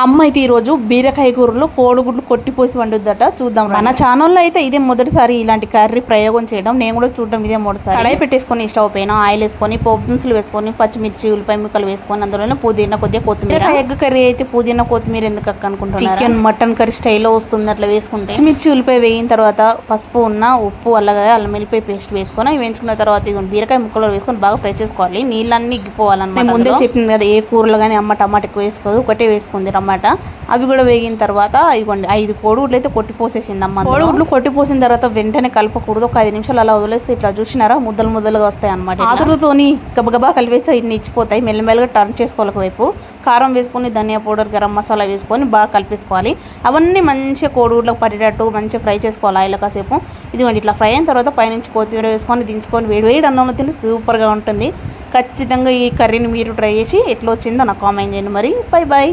అమ్మ అయితే ఈరోజు బీరకాయ కూరలో కోడిగుడ్లు కొట్టిపోసి వండుద్దట. చూద్దాం. మన ఛానల్లో అయితే ఇదే మొదటిసారి ఇలాంటి కర్రీ ప్రయోగం చేయడం. నేను కూడా చూడడం ఇదే మొదటిసారి. కడాయి పెట్టేసుకొని స్టవ్ పైన ఆయిల్ వేసుకొని పోపు దినుసులు వేసుకొని పచ్చిమిర్చి ఉల్లిపాయ ముక్కలు వేసుకొని అందులోనే పుదీనా కొద్దిగా కొత్తిమీర. ఎగ్ కర్రీ అయితే పుదీనా కొత్తిమీర ఎందుకు అక్క అనుకుంటున్నారు? చికెన్ మటన్ కర్రీ స్టైల్లో వస్తుంది అట్లా వేసుకుంటే. పచ్చిమిర్చి ఉల్లిపాయ వేగిన తర్వాత పసుపు ఉన్న ఉప్పు అల్లగా అల్లం వెల్లిపాయ పేస్ట్ వేసుకొని అవి వేయించుకున్న తర్వాత బీరకాయ ముక్కలు వేసుకొని బాగా ఫ్రై చేసుకోవాలి. నీళ్ళన్నీ ఇగ్గిపోవాలన్నమాట నేను ముందే చెప్పింది కదా ఏ కూరలు కానీ అమ్మ టమాటా ఎక్కువ వేసుకోదు ఒకటే వేసుకుంది. టమాటా అవి కూడా వేగిన తర్వాత ఇదిగోండి ఐదు కోడిగుడ్లు అయితే కొట్టిపోసేసింది అమ్మ కోడిగుడ్లు కొట్టిపోసిన తర్వాత వెంటనే కలపకూడదు. ఒక ఐదు నిమిషాలు అలా వదిలేస్తే ఇట్లా చూసినారా? ముద్దలు ముద్దలుగా వస్తాయి అనమాట ఆతులతోని గబగబా కలిపేస్తే ఇన్ని ఇచ్చిపోతాయి. మెల్లమెల్లగా టర్న్ చేసుకోవాలి వైపు కారం వేసుకొని ధనియా పౌడర్ గరం మసాలా వేసుకొని బాగా కలిపేసుకోవాలి. అవన్నీ మంచిగా కోడిగుడ్లకు పట్టేటట్టు మంచిగా ఫ్రై చేసుకోవాలి ఆయిల్ కాసేపు. ఇదిగోండి ఇట్లా ఫ్రై అయిన తర్వాత పైనుంచి కొత్తిమీర వేసుకొని దించుకొని వేడి వేడి అన్నంలో తింటే సూపర్గా ఉంటుంది. ఖచ్చితంగా ఈ కర్రీని మీరు ట్రై చేసి ఎట్లా వచ్చిందో నాకు కామెంట్ చేయండి. మరి బై బాయ్